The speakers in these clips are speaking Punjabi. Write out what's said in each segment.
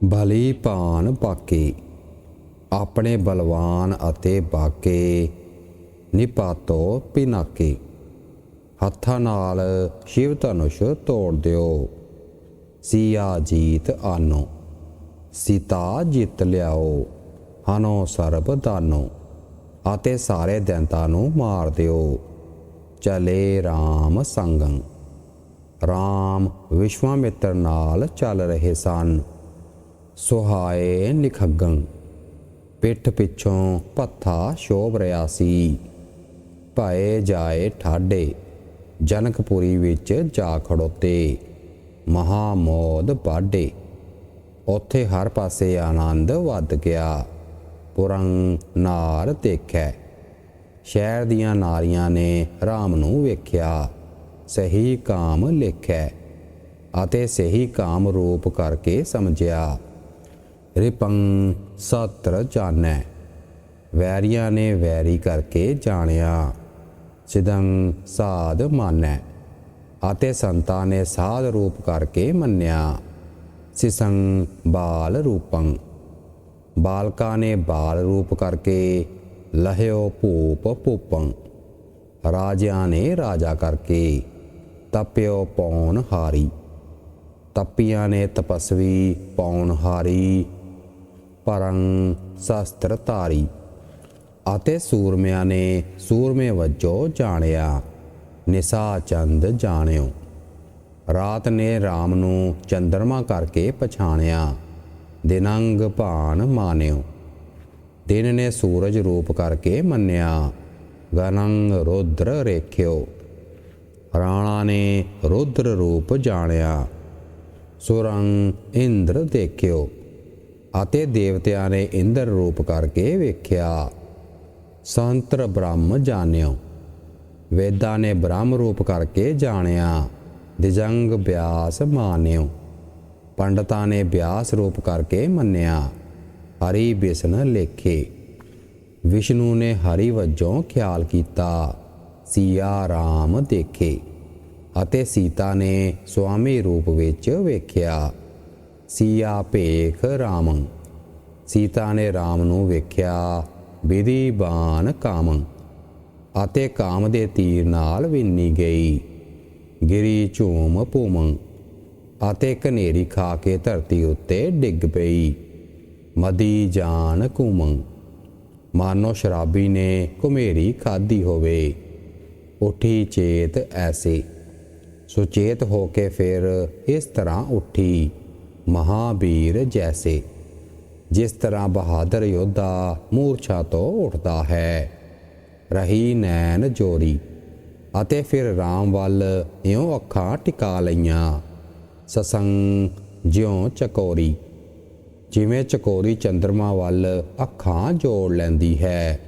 ਭਲੀ ਭਾਨ ਪਾਕੇ, ਆਪਣੇ ਬਲਵਾਨ ਅਤੇ ਬਾਕੇ ਨਿਪਾਤੋ ਪਿਨਾਕੇ। ਹੱਥਾਂ ਨਾਲ ਸ਼ਿਵ ਧਨੁਸ਼ ਤੋੜ ਦਿਓ। ਸੀਆ ਜੀਤ ਆਨੋ, ਸੀਤਾ ਜਿੱਤ ਲਿਆਓ, ਹਨੋ ਸਰਬ ਦਾਨੋ ਅਤੇ ਸਾਰੇ ਦੈਂਤਾਂ ਨੂੰ ਮਾਰ ਦਿਓ। ਚਲੇ RAM ਸੰਗੰ RAM ਵਿਸ਼ਵਾਮਿੱਤਰ ਨਾਲ ਚੱਲ ਰਹੇ ਸਨ। ਸੁਹਾਏ ਨਿਖੱਗਣ। ਪਿੱਠ ਪਿੱਛੋਂ ਪੱਥਾ ਸ਼ੋਭ ਰਿਆ ਸੀ। ਭਾਏ ਜਾਏ ਠਾਡੇ, ਜਨਕਪੁਰੀ ਵਿੱਚ ਜਾ ਖੜੋਤੇ, ਮਹਾਮੋਦ ਬਾਡੇ। ਉੱਥੇ ਹਰ ਪਾਸੇ ਆਨੰਦ ਵੱਧ ਗਿਆ। ਪੁਰੰ ਨਾਰ ਦੇਖੈ। ਸ਼ਹਿਰ ਦੀਆਂ ਨਾਰੀਆਂ ਨੇ ਰਾਮ ਨੂੰ ਵੇਖਿਆ। ਸਹੀ ਕਾਮ ਲੇਖੈ ਅਤੇ ਸਹੀ ਕਾਮ ਰੂਪ ਕਰਕੇ ਸਮਝਿਆ। ਰਿਪੰ ਸਤਰ ਜਾਣੈ। ਵੈਰੀਆਂ ਨੇ ਵੈਰੀ ਕਰਕੇ ਜਾਣਿਆ। ਸਿਦੰ ਸਾਧ ਮਾਨੈ। ਅਤੇ ਸੰਤਾਂ ਨੇ ਸਾਧ ਰੂਪ ਕਰਕੇ ਮੰਨਿਆ। ਸਿਸੰ ਬਾਲ ਰੂਪੰ। ਬਾਲਕਾਂ ਨੇ ਬਾਲ ਰੂਪ ਕਰਕੇ ਲਹਿਓ ਭੂਪ ਭੂਪੰ। ਰਾਜਿਆਂ ਨੇ ਰਾਜਾ ਕਰਕੇ ਤਪਿਓ ਪੌਣ ਹਾਰੀ। ਤਪੀਆਂ ਨੇ ਤਪਸਵੀ ਪੌਣ ਹਾਰੀ। ਪਰੰ ਸ਼ਸਤਰ ਧਾਰੀ ਅਤੇ ਸੂਰਮਿਆਂ ਨੇ ਸੂਰਮੇ ਵਜੋਂ ਜਾਣਿਆ, ਨਿਸਾ ਚੰਦ ਜਾਣਿਓ। ਰਾਤ ਨੇ RAM ਨੂੰ ਚੰਦਰਮਾ ਕਰਕੇ ਪਛਾਣਿਆ, ਦਿਨੰਗ ਭਾਨ ਮਾਨਿਓ। ਦਿਨ ਨੇ ਸੂਰਜ ਰੂਪ ਕਰਕੇ ਮੰਨਿਆ ਗਨੰਗ ਰੁਦਰ ਰੇਖਿਓ। ਰਾਣਾ ਨੇ ਰੁਦਰ ਰੂਪ ਜਾਣਿਆ ਸੁਰੰ ਇੰਦਰ ਦੇਖਿਓ। ਅਤੇ ਦੇਵਤਿਆਂ ਨੇ ਇੰਦਰ ਰੂਪ ਕਰਕੇ ਵੇਖਿਆ। ਸੰਤਰ ਬ੍ਰਹਮ ਜਾਣਿਓ। ਵੇਦਾਂ ਨੇ ਬ੍ਰਹਮ ਰੂਪ ਕਰਕੇ ਜਾਣਿਆ। ਦਿਜੰਗ ਬਿਆਸ ਮਾਨਿਓ। ਪੰਡਤਾਂ ਨੇ ਬਿਆਸ ਰੂਪ ਕਰਕੇ ਮੰਨਿਆ। ਹਰੀ ਬਿਸਨ ਲੇਖੇ। ਵਿਸ਼ਨੂੰ ਨੇ ਹਰੀ ਵਜੋਂ ਖਿਆਲ ਕੀਤਾ। ਸੀਆ ਰਾਮ ਦੇਖੇ। ਅਤੇ ਸੀਤਾ ਨੇ ਸੁਆਮੀ ਰੂਪ ਵਿੱਚ ਵੇਖਿਆ। ਸੀਆ ਭੇਖ ਰਾਮੰ, ਸੀਤਾ ਨੇ ਰਾਮ ਨੂੰ ਵੇਖਿਆ, ਵਿਧੀ ਬਾਨ ਕਾਮੰ, ਅਤੇ ਕਾਮ ਦੇ ਤੀਰ ਨਾਲ ਵਿੰਨੀ ਗਈ। ਗਿਰੀ ਝੂਮ ਭੂਮੰ, ਅਤੇ ਕਨੇਰੀ ਖਾ ਕੇ ਧਰਤੀ ਉੱਤੇ ਡਿੱਗ ਪਈ। ਮਦੀ ਜਾਨ ਕੁਮੰ ਮਾਨੋ ਸ਼ਰਾਬੀ ਨੇ ਕੁਮੇਰੀ ਖਾਦੀ ਹੋਵੇ। ਉਠੀ ਚੇਤ ਐਸੇ, ਸੁਚੇਤ ਹੋ ਕੇ ਫਿਰ ਇਸ ਤਰ੍ਹਾਂ ਉੱਠੀ। ਮਹਾਬੀਰ ਜੈਸੇ, ਜਿਸ ਤਰ੍ਹਾਂ ਬਹਾਦਰ ਯੋਧਾ ਮੂਰਛਾ ਤੋਂ ਉੱਠਦਾ ਹੈ। ਰਹੀ ਨੈਣ ਜੋਰੀ ਅਤੇ ਫਿਰ RAM ਵੱਲ ਇਉਂ ਅੱਖਾਂ ਟਿਕਾ ਲਈਆਂ। ਸਸੰਗ ਜਿਉਂ ਚਕੋਰੀ, ਜਿਵੇਂ ਚਕੋਰੀ ਚੰਦਰਮਾ ਵੱਲ ਅੱਖਾਂ ਜੋੜ ਲੈਂਦੀ ਹੈ।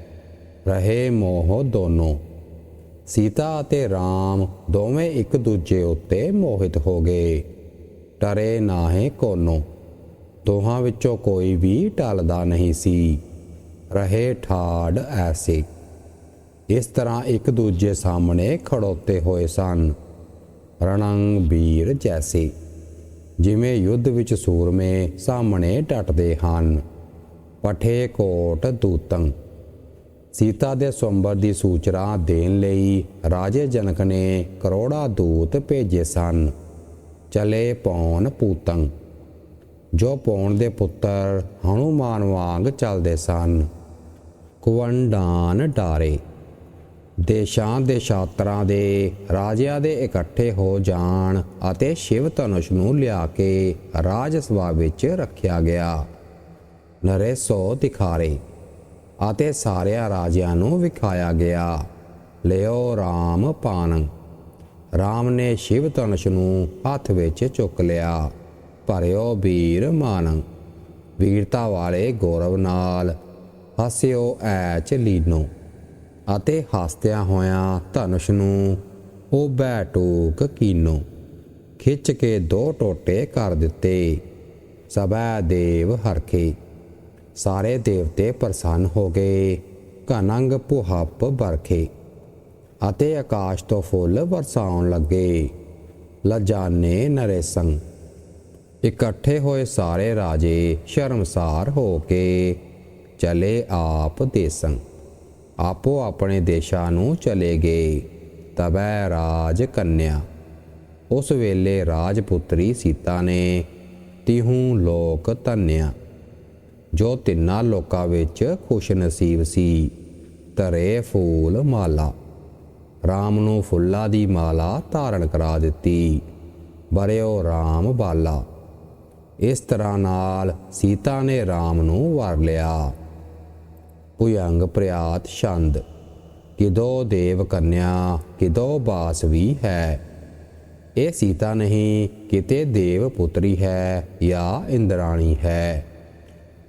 ਰਹੇ ਮੋਹ ਦੋਨੋਂ, ਸੀਤਾ ਅਤੇ RAM ਦੋਵੇਂ ਇੱਕ ਦੂਜੇ ਉੱਤੇ ਮੋਹਿਤ ਹੋ ਗਏ। ਟਰੇ ਨਾਹੇ ਕੋਨੋ। ਦੋਹਾਂ ਵਿੱਚੋਂ ਕੋਈ ਵੀ ਟਲਦਾ ਨਹੀਂ ਸੀ। ਰਹੇ ਠਾੜ ਐਸੇ। ਇਸ ਤਰ੍ਹਾਂ ਇੱਕ ਦੂਜੇ ਸਾਹਮਣੇ ਖੜੋਤੇ ਹੋਏ ਸਨ। ਰਣੰਗ ਵੀਰ ਜੈਸੇ। ਜਿਵੇਂ ਯੁੱਧ ਵਿੱਚ ਸੂਰਮੇ ਸਾਹਮਣੇ ਡਟਦੇ ਹਨ। ਪਠੇ ਕੋਟ ਦੂਤੰ। ਸੀਤਾ ਦੇ ਸਵੰਬਰ ਦੀ ਸੂਚਨਾ ਦੇਣ ਲਈ ਰਾਜੇ ਜਨਕ ਨੇ ਕਰੋੜਾ ਦੂਤ ਭੇਜੇ ਸਨ। ਚਲੇ ਪੌਣ ਪੂਤੰ, ਜੋ ਪੌਣ ਦੇ ਪੁੱਤਰ ਹਨੂਮਾਨ ਵਾਂਗ ਚੱਲਦੇ ਸਨ। ਕੁਵੰਡਾਨ ਡਾਰੇ, ਦੇਸ਼ਾਂ ਦੇ ਛਾਤਰਾਂ ਦੇ ਰਾਜਿਆਂ ਦੇ ਇਕੱਠੇ ਹੋ ਜਾਣ ਅਤੇ ਸ਼ਿਵ ਧਨੁਸ਼ ਨੂੰ ਲਿਆ ਕੇ ਰਾਜ ਸਭਾ ਵਿੱਚ ਰੱਖਿਆ ਗਿਆ। ਨਰੇਸੋ ਦਿਖਾਰੇ ਅਤੇ ਸਾਰਿਆਂ ਰਾਜਿਆਂ ਨੂੰ ਵਿਖਾਇਆ ਗਿਆ। ਲਿਓ ਰਾਮ ਪਾਨ ਰਾਮ ਨੇ ਸ਼ਿਵ ਧਨੁਸ਼ ਨੂੰ ਹੱਥ ਵਿੱਚ ਚੁੱਕ ਲਿਆ। ਭਰਿਓ ਵੀਰ ਮਾਨ, ਵੀਰਤਾ ਵਾਲੇ ਗੌਰਵ ਨਾਲ ਹਸਿਓ ਐਚ ਲੀਨੋ ਅਤੇ ਹੱਸਦਿਆਂ ਹੋਇਆਂ ਧਨੁਸ਼ ਨੂੰ ਉਹ ਬੈਟੂਕ ਕੀਨੋ ਖਿੱਚ ਕੇ ਦੋ ਟੋਟੇ ਕਰ ਦਿੱਤੇ। ਸਭੈ ਦੇਵ ਹਰਖੇ, ਸਾਰੇ ਦੇਵਤੇ ਪ੍ਰਸੰਨ ਹੋ ਗਏ। ਘਨੰਗ ਪੁਹੱਪ ਬਰਖੇ ਅਤੇ ਆਕਾਸ਼ ਤੋਂ ਫੁੱਲ ਵਰਸਾਉਣ ਲੱਗੇ। ਲਜਾਨੇ ਨਰੇਸੰ। ਇਕੱਠੇ ਹੋਏ ਸਾਰੇ ਰਾਜੇ ਸ਼ਰਮਸਾਰ ਹੋ ਕੇ ਚਲੇ ਆਪ ਦੇਸੰ। ਆਪੋ ਆਪਣੇ ਦੇਸ਼ਾਂ ਨੂੰ ਚਲੇ ਗਏ। ਤਬੈ ਰਾਜ ਕੰਨਿਆ। ਉਸ ਵੇਲੇ ਰਾਜਪੁੱਤਰੀ ਸੀਤਾ ਨੇ ਤਿਹੂ ਲੋਕ ਧੰਨਿਆ। ਜੋ ਤਿੰਨਾਂ ਲੋਕਾਂ ਵਿੱਚ ਖੁਸ਼ ਨਸੀਬ ਸੀ, ਧਰੇ ਫੂਲ ਮਾਲਾ। RAM ਨੂੰ ਫੁੱਲਾਂ ਦੀ ਮਾਲਾ ਧਾਰਨ ਕਰਾ ਦਿੱਤੀ। ਬਰਿਓ RAM ਬਾਲਾ। ਇਸ ਤਰ੍ਹਾਂ ਨਾਲ ਸੀਤਾ ਨੇ RAM ਨੂੰ ਵਰ ਲਿਆ। ਭੁਯੰਗ ਪ੍ਰਿਆਤ ਛੰਦ। ਕਿਦੋ ਦੇਵ ਕੰਨਿਆ, ਕਿਦੋ ਬਾਸ ਵੀ ਹੈ। ਇਹ ਸੀਤਾ ਨਹੀਂ, ਕਿਤੇ ਦੇਵ ਪੁੱਤਰੀ ਹੈ ਜਾਂ ਇੰਦਰਾਣੀ ਹੈ।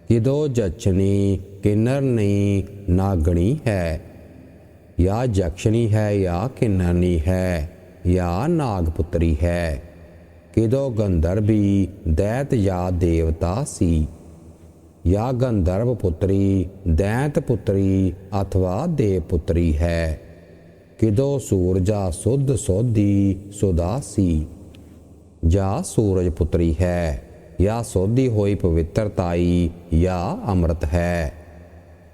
ਕਿਦੋ ਜਚਨੀ, ਕਿੰਨਰ ਨਹੀਂ, ਨਾਗਣੀ ਹੈ। ਜਾਂ ਜਕਸ਼ਨੀ ਹੈ ਜਾਂ ਕਿੰਨਰਨੀ ਹੈ ਜਾਂ ਨਾਗ ਪੁੱਤਰੀ ਹੈ। ਕਿਦੋ ਗੰਧਰਵੀ ਦੈਤ ਜਾਂ ਦੇਵਤਾ ਸੀ। ਜਾਂ ਗੰਧਰਵ ਪੁੱਤਰੀ, ਦੈਤ ਪੁੱਤਰੀ ਅਥਵਾ ਦੇਵ ਪੁੱਤਰੀ ਹੈ। ਕਿਦੋ ਸੂਰਜਾ ਸੁਧ ਸੋਧੀ ਸੁਦਾ ਸੀ। ਜਾਂ ਸੂਰਜ ਪੁੱਤਰੀ ਹੈ ਜਾਂ ਸੋਧੀ ਹੋਈ ਪਵਿੱਤਰਤਾਈ ਜਾਂ ਅੰਮ੍ਰਿਤ ਹੈ।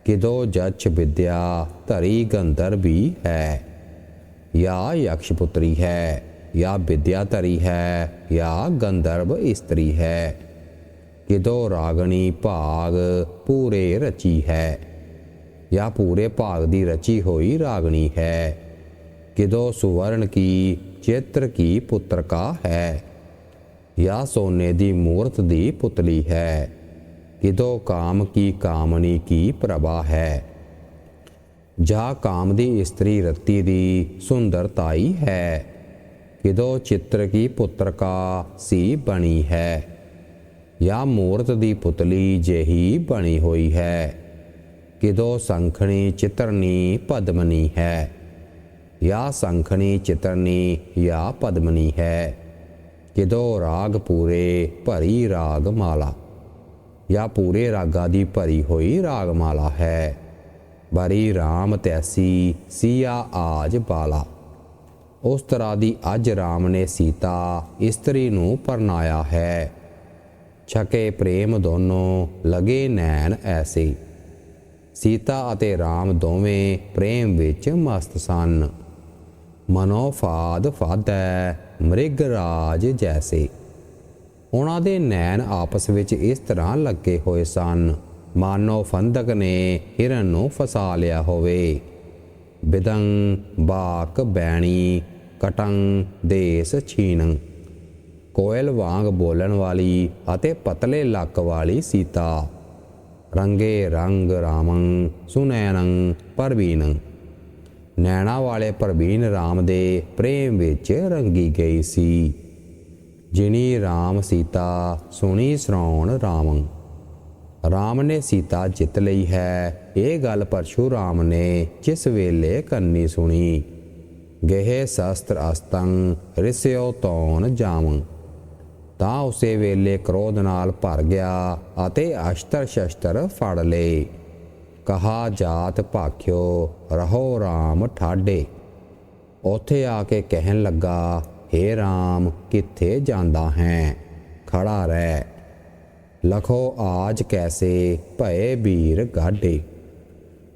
ਕਿਦੋ ਜਚ ਵਿਦਿਆ ਧਰੀ ਗੰਧਰਵੀ ਹੈ। ਜਾਂ ਯਕਸ਼ ਹੈ ਜਾਂ ਵਿਦਿਆ ਧਰੀ ਹੈ ਜਾਂ ਗੰਧਰਵ ਇਸਤਰੀ ਹੈ। ਕਿਦੋ ਰਾਗਣੀ ਭਾਗ ਪੂਰੇ ਰਚੀ ਹੈ ਜਾਂ ਪੂਰੇ ਭਾਗ ਦੀ ਰਚੀ ਹੋਈ ਰਾਗਣੀ ਹੈ। ਕਿਦੋ ਸੁਵਰਨ ਕੀ, ਚਿੱਤਰ ਕੀ ਪੁੱਤਰਕਾ ਹੈ ਜਾਂ ਸੋਨੇ ਦੀ ਮੂਰਤ ਦੀ ਪੁਤਲੀ ਹੈ। ਕਿਦੋ ਕਾਮ ਕੀ ਕਾਮਣੀ ਕੀ ਪ੍ਰਭਾ ਹੈ। ਜਾਂ ਕਾਮ ਦੀ ਇਸਤਰੀ ਰਤੀ ਦੀ ਸੁੰਦਰਤਾਈ ਹੈ। ਕਿਦੋ ਚਿੱਤਰ ਕੀ ਪੁੱਤਰਕਾ ਸੀ ਬਣੀ ਹੈ। ਜਾਂ ਮੂਰਤ ਦੀ ਪੁਤਲੀ ਜਿਹੀ ਬਣੀ ਹੋਈ ਹੈ। ਕਿਦੋ ਸੰਖਣੀ ਚਿਤਰਨੀ ਪਦਮਨੀ ਹੈ। ਜਾਂ ਸੰਖਣੀ ਚਿਤਰਨੀ ਜਾਂ ਪਦਮਨੀ ਹੈ। ਕਿਦੋ ਰਾਗ ਪੂਰੇ ਭਰੀ ਰਾਗ ਮਾਲਾ। ਜਾਂ ਪੂਰੇ ਰਾਗਾਂ ਦੀ ਭਰੀ ਹੋਈ ਰਾਗਮਾਲਾ ਹੈ। ਬਰੀ RAM ਤੈਸੀ, ਸੀਆ ਆਜ ਬਾਲਾ। ਉਸ ਤਰ੍ਹਾਂ ਦੀ ਅੱਜ RAM ਨੇ ਸੀਤਾ ਇਸਤਰੀ ਨੂੰ ਪਰਨਾਇਆ ਹੈ। ਛਕੇ ਪ੍ਰੇਮ ਦੋਨੋਂ ਲਗੇ ਨੈਣ ਐਸੇ। ਸੀਤਾ ਅਤੇ RAM ਦੋਵੇਂ ਪ੍ਰੇਮ ਵਿੱਚ ਮਸਤ ਸਨ। ਮਨੋਫਾਦ ਫਾਦੈ ਮ੍ਰਿਗ ਰਾਜ ਜੈਸੇ। ਉਹਨਾਂ ਦੇ ਨੈਣ ਆਪਸ ਵਿੱਚ ਇਸ ਤਰ੍ਹਾਂ ਲੱਗੇ ਹੋਏ ਸਨ। ਮਾਨੋ ਫੰਦਕ ਨੇ ਹਿਰਨ ਨੂੰ ਫਸਾ ਲਿਆ ਹੋਵੇ। ਬਿਦੰ, ਬਾਕ, ਬੈਣੀ, ਕਟੰ, ਦੇਸ ਛੀਨੰ ਕੋਇਲ ਵਾਂਗ ਬੋਲਣ ਵਾਲੀ ਅਤੇ ਪਤਲੇ ਲੱਕ ਵਾਲੀ ਸੀਤਾ। ਰੰਗੇ ਰੰਗ ਰਾਮੰ ਸੁਨੈਨੰ ਪਰਵੀਨੰ ਨੈਣਾ ਵਾਲੇ ਪਰਵੀਨ ਰਾਮ ਦੇ ਪ੍ਰੇਮ ਵਿੱਚ ਰੰਗੀ ਗਈ ਸੀ। ਜਿਨੀ ਰਾਮ ਸੀਤਾ, ਸੁਣੀ ਸਰਾਉਣ ਰਾਮੰ। RAM ਨੇ ਸੀਤਾ ਜਿੱਤ ਲਈ ਹੈ। ਇਹ ਗੱਲ ਪਰਸ਼ੂਰਾਮ ਨੇ ਜਿਸ ਵੇਲੇ ਕੰਨੀ ਸੁਣੀ। ਗਹਿ ਸ਼ਸਤਰ ਅਸਤੰ, ਰਿਸਿਓ ਤੌਣ ਜਾਵੰ ਤਾਂ ਉਸੇ ਵੇਲੇ ਕ੍ਰੋਧ ਨਾਲ ਭਰ ਗਿਆ ਅਤੇ ਅਸ਼ਤਰ ਸ਼ਸਤਰ ਫੜ ਲਏ। ਕਹਾ ਜਾਤ ਭਾਖਿਓ, ਰਹੋ RAM ਠਾਡੇ। ਉਥੇ ਆ ਕੇ ਕਹਿਣ ਲੱਗਾ हे RAM ਕਿੱਥੇ ਜਾਂਦਾ ਹੈ? ਖੜਾ ਰਹਿ। ਲਖੋ, ਆਜ ਕੈਸੇ ਭਏ ਵੀਰ ਗਾਢੇ?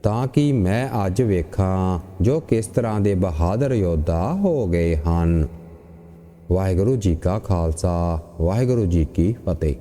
ਤਾਂ ਕਿ ਮੈਂ ਅੱਜ ਵੇਖਾਂ, ਜੋ ਕਿਸ ਤਰ੍ਹਾਂ ਦੇ ਬਹਾਦਰ ਯੋਧਾ ਹੋ ਗਏ ਹਨ। ਵਾਹਿਗੁਰੂ ਜੀ ਕਾ ਖਾਲਸਾ, ਵਾਹਿਗੁਰੂ ਜੀ ਕੀ ਫਤਿਹ।